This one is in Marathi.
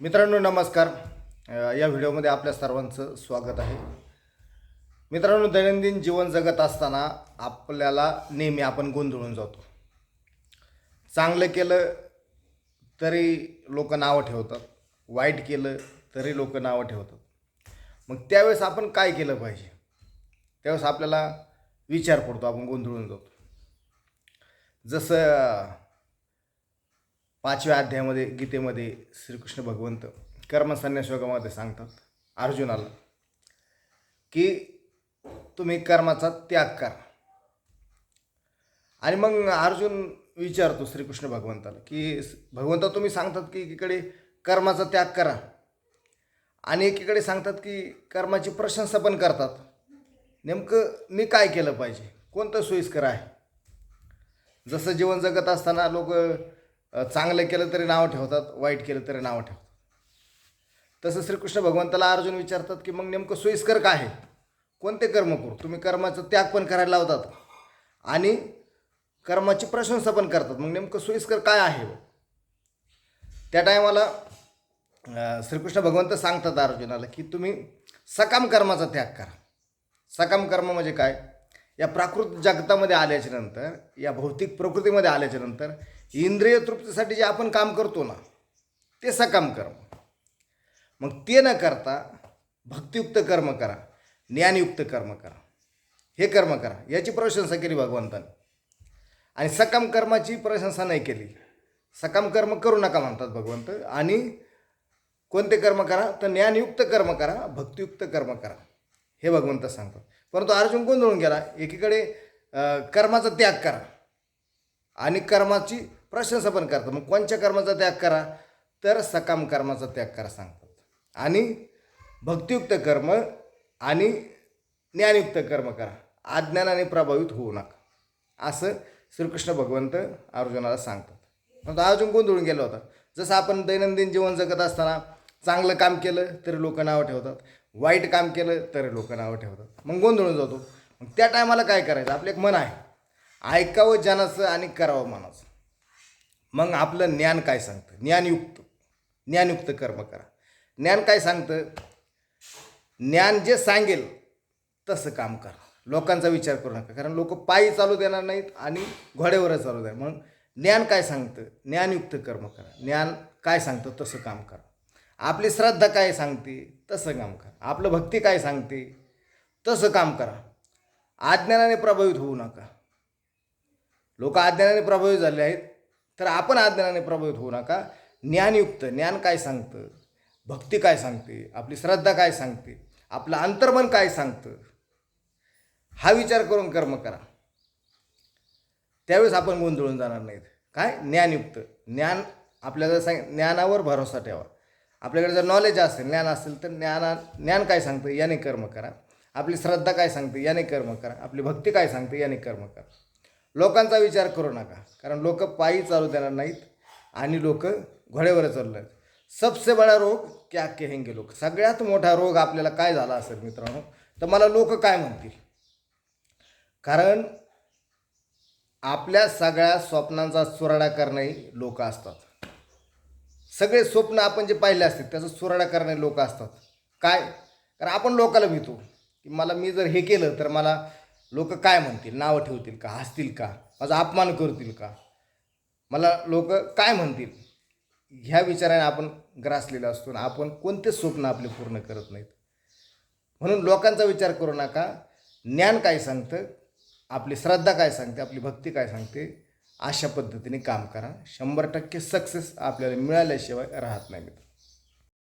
मित्रांनो नमस्कार. या व्हिडिओमध्ये आपल्या सर्वांचं स्वागत आहे. मित्रांनो दैनंदिन जीवन जगत असताना आपल्याला नेहमी आपण गोंधळून जातो. चांगलं केलं तरी लोक नावं ठेवतात. वाईट केलं तरी लोक नावं ठेवतात. मग त्यावेळेस आपण काय केलं पाहिजे? त्यावेळेस आपल्याला विचार पडतो आपण गोंधळून जातो. जसं पाचव्या अध्यायामध्ये गीतेमध्ये श्रीकृष्ण भगवंत कर्मसन्यास योगामध्ये सांगतात अर्जुनाला की तुम्ही कर्माचा त्याग करा. आणि मग अर्जुन विचारतो श्रीकृष्ण भगवंताला की भगवंता तुम्ही सांगतात की एकीकडे कर्माचा त्याग करा आणि एकीकडे सांगतात की कर्माची प्रशंसा पण करतात. नेमकं मी काय केलं पाहिजे? कोणतं सोयीस्कर आहे? जसं जीवन जगत असताना लोक चांगलं केलं तरी नावं ठेवतात वाईट केलं तरी नावं ठेवतात. तसं श्रीकृष्ण भगवंताला अर्जुन विचारतात की मग नेमकं सोयीस्कर काय आहे? कोणते कर्म करू? तुम्ही कर्माचं त्याग पण करायला लावतात आणि कर्माची प्रशंसा पण करतात. मग नेमकं सोयीस्कर काय आहे हो? त्या टायमाला श्रीकृष्ण भगवंत सांगतात अर्जुनाला की तुम्ही सकाम कर्माचा त्याग करा. सकाम कर्म म्हणजे काय? या प्राकृत जगतामध्ये आल्याच्यानंतर या भौतिक प्रकृतीमध्ये आल्याच्यानंतर इंद्रिय तृप्तीसाठी जे आपण काम करतो ना ते सकाम कर्म. मग ते न करता भक्तियुक्त कर्म करा ज्ञानयुक्त कर्म करा. हे कर्म करा. याची प्रशंसा केली भगवंताने. आणि सकाम कर्माची प्रशंसा नाही केली. सकाम कर्म करू नका म्हणतात भगवंत. आणि कोणते कर्म करा? तर ज्ञानयुक्त कर्म करा भक्तियुक्त कर्म करा. हे भगवंत सांगतात. परंतु अर्जुन गोंधळून गेला. एकीकडे कर्माचा त्याग करा. आणि कर्माची प्रशंसा पण करतात. मग कोणत्या कर्माचा त्याग करा? तर सकाम कर्माचा त्याग करा सांगतात. आणि भक्तियुक्त कर्म आणि ज्ञानयुक्त कर्म करा. अज्ञानाने प्रभावित होऊ नका. असं श्रीकृष्ण भगवंत अर्जुनाला सांगतात. मग अर्जुन गोंधळून गेला होता. जसं आपण दैनंदिन जीवन जगत असताना चांगलं काम केलं तरी लोक नावं ठेवतात. वाईट काम केलं तरी लोक नावं ठेवतात. मग गोंधळून जातो. मग त्या टायमाला काय करायचं? आपलं एक मन आहे. ऐकावं जनाचं आणि करावं मनाचं. मग आपलं ज्ञान काय सांगतं? ज्ञानयुक्त. ज्ञानयुक्त कर्म करा. ज्ञान काय सांगतं? ज्ञान जे सांगेल तसं काम करा. लोकांचा विचार करू नका. कारण लोक पायी चालू देणार नाहीत आणि घोड्यावरच चालू देणार. म्हणून ज्ञान काय सांगतं? ज्ञानयुक्त कर्म करा. ज्ञान काय सांगतं? तसं काम करा. आपली श्रद्धा काय सांगते? तसं काम करा. आपलं भक्ती काय सांगते? तसं काम करा. अज्ञानाने प्रभावित होऊ नका. लोक अज्ञानाने प्रभावित झाले आहेत. तर आपण अज्ञानाने प्रभावित होऊ नका. ज्ञानयुक्त ज्ञान काय सांगतं? भक्ती काय सांगते? आपली श्रद्धा काय सांगते? आपलं अंतर्मन काय सांगतं? हा विचार करून कर्म करा. त्यावेळेस आपण गोंधळून जाणार नाहीत. काय? ज्ञानयुक्त. ज्ञान आपल्याला सांग ज्ञानावर भरोसा ठेवा. आपल्याकडे जर नॉलेज असेल ज्ञान असेल तर ज्ञाना ज्ञान काय सांगतं? याने कर्म करा. आपली श्रद्धा काय सांगते? याने कर्म करा. आपली भक्ती काय सांगते? याने कर्म करा. लोकांचा विचार करू नका. कारण लोक पायी चालू देणार नाहीत आणि लोक घोड्यावर चालले आहेत सबसे बडा रोग क्या कहेंगे लोक? सगळ्यात मोठा रोग आपल्याला काय झाला असेल मित्रांनो? तर मला लोक काय म्हणतील? कारण आपल्या सगळ्या स्वप्नांचा चुराडा करणारी लोक असतात. सगळे स्वप्न आपण जे पाहिले असतात त्याचा चुराडा करणारे लोक असतात. काय? कारण आपण लोकाला भीतो. की मला मी जर हे केलं तर मला लोक काय म्हणतील? नावं ठेवतील का? हसतील का? माझा अपमान करतील का? मला लोक काय म्हणतील? ह्या विचाराने आपण ग्रासलेला असतो आणि आपण कोणतेच स्वप्न आपले पूर्ण करत नाहीत. म्हणून लोकांचा विचार करू नका. ज्ञान काय सांगतं? आपली श्रद्धा काय सांगते? आपली भक्ती काय सांगते? अशा पद्धतीने काम करा. शंभर टक्के सक्सेस आपल्याला मिळाल्याशिवाय राहत नाही मित्र.